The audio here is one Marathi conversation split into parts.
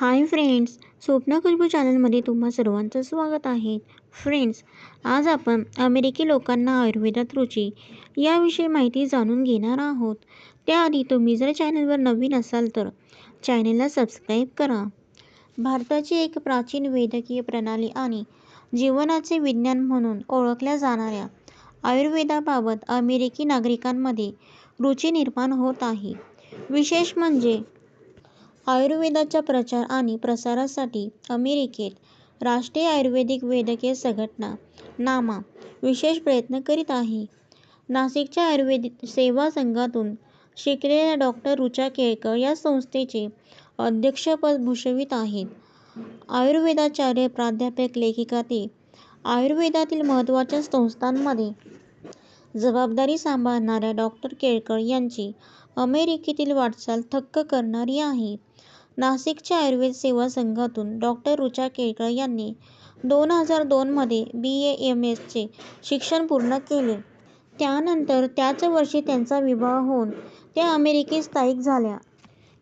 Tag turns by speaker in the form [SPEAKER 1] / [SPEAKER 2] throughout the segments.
[SPEAKER 1] हाय फ्रेंड्स स्वप्न खुशबू चॅनलमध्ये तुम्हा सर्वांचं स्वागत आहे. फ्रेंड्स आज आपण अमेरिकी लोकांना आयुर्वेदात रुची याविषयी माहिती जाणून घेणार आहोत. त्याआधी तुम्ही जर चॅनलवर नवीन असाल तर चॅनलला सबस्क्राईब करा. भारताची एक प्राचीन वैद्यकीय प्रणाली आणि जीवनाचे विज्ञान म्हणून ओळखल्या जाणाऱ्या आयुर्वेदाबाबत अमेरिकी नागरिकांमध्ये रुची निर्माण होत आहे. विशेष म्हणजे आयुर्वेदाच्या प्रचार आणि प्रसारासाठी अमेरिकेत राष्ट्रीय आयुर्वेदिक वैद्यकीय संघटना नामा विशेष प्रयत्न करीत आहे. नाशिकच्या आयुर्वेद सेवा संघातून शिकलेल्या डॉ. ऋचा केळकर या संस्थेचे अध्यक्षपद भूषवित आहेत. आयुर्वेदाचार्य, प्राध्यापक, लेखिका ते आयुर्वेदातील महत्त्वाच्या संस्थांमध्ये जबाबदारी सांभाळणाऱ्या डॉ. केळकर यांची अमेरिकेतील वाटचाल थक्क करणारी आहे. नाशिकच्या आयुर्वेद सेवा संघातून डॉ. ऋचा केळकर यांनी दोन हजार दोनमध्ये बी. ए. एम. एस. चे शिक्षण पूर्ण केले. त्यानंतर त्याच वर्षी त्यांचा विवाह होऊन त्या अमेरिकेत स्थायिक झाल्या.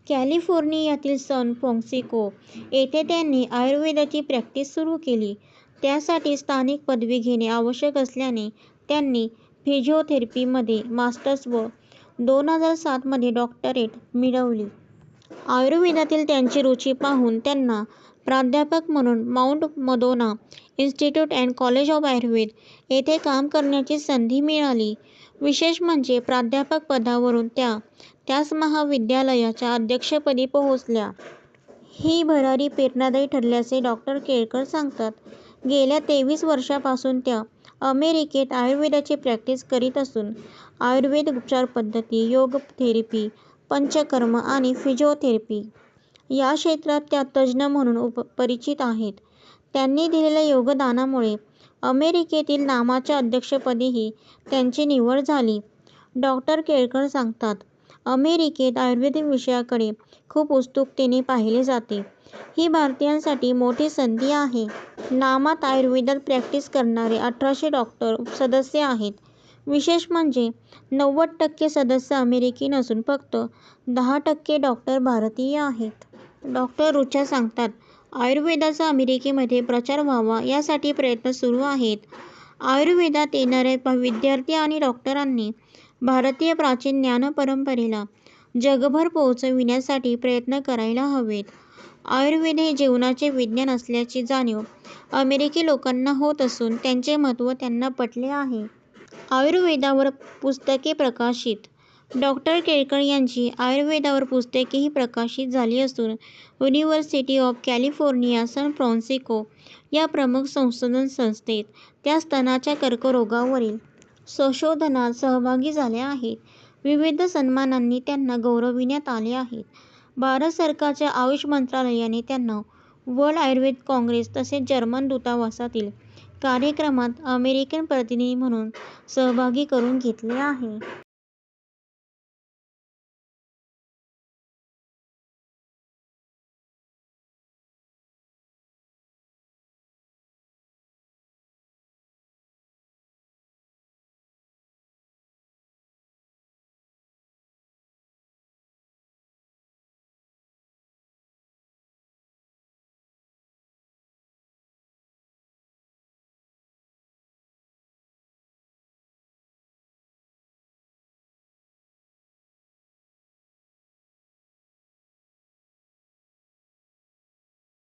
[SPEAKER 1] कॅलिफोर्नियातील सन फ्रान्सिस्को येथे त्यांनी आयुर्वेदाची प्रॅक्टिस सुरू केली. त्यासाठी स्थानिक पदवी घेणे आवश्यक असल्याने त्यांनी फिजिओथेरपीमध्ये मास्टर्स व दोन हजार सातमध्ये डॉक्टरेट मिळवली. आयुर्वेदातील त्यांची रुची पाहून त्यांना प्राध्यापक म्हणून Mount Madonna Institute and College of Ayurveda येथे काम करण्याची संधी मिळाली. विशेष म्हणजे प्राध्यापक पदावरून त्या त्याच महाविद्यालयाच्या अध्यक्षपदी पोहोचल्या. ही भरारी प्रेरणादायी ठरल्याचे डॉ. केळकर सांगतात. गेल्या तेवीस वर्षांपासून त्या अमेरिकेत आयुर्वेदाची प्रॅक्टिस करीत असून आयुर्वेद उपचारपद्धती, योग थेरपी, पंचकर्म आणि फिजिओथेरपी या क्षेत्रात त्या तज्ज्ञ म्हणून उप परिचित आहेत. त्यांनी दिलेल्या योगदानामुळे अमेरिकेतील नामाच्या अध्यक्षपदीही त्यांची निवड झाली. डॉ. केळकर सांगतात, अमेरिकेत आयुर्वेद विषयाकडे खूप उत्सुकतेने पाहिले जाते. ही भारतीयांसाठी मोठी संधी आहे. नामात आयुर्वेदात प्रॅक्टिस करणारे अठराशे डॉक्टर सदस्य आहेत. विशेष म्हणजे नव्वद टक्के सदस्य अमेरिकी नसून फक्त दहा टक्के डॉक्टर भारतीय आहेत. डॉ. ऋचा सांगतात, आयुर्वेदाचा अमेरिकेमध्ये प्रचार व्हावा यासाठी प्रयत्न सुरू आहेत. आयुर्वेदात येणाऱ्या विद्यार्थी आणि डॉक्टरांनी भारतीय प्राचीन ज्ञानपरंपरेला जगभर पोहोचविण्यासाठी प्रयत्न करायला हवेत. आयुर्वेद हे जीवनाचे विज्ञान असल्याची जाणीव अमेरिकी लोकांना होत असून त्याचे महत्त्व त्यांना पटले आहे. आयुर्वेदावर पुस्तके प्रकाशित डॉ. केळकर यांची आयुर्वेदावर पुस्तकेही प्रकाशित झाली असून University of California, San Francisco या प्रमुख संशोधन संस्थेत त्या स्तनाच्या कर्करोगावरील संशोधनात सहभागी झाल्या आहेत. विविध सन्मानांनी त्यांना गौरविण्यात आले आहे. भारत सरकारच्या आयुष मंत्रालयाने त्यांना वर्ल्ड आयुर्वेद काँग्रेस तसेच जर्मन दूतावासातील कार्यक्रमात अमेरिकन प्रतिनिधी म्हणून सहभागी करून घेतले आहे.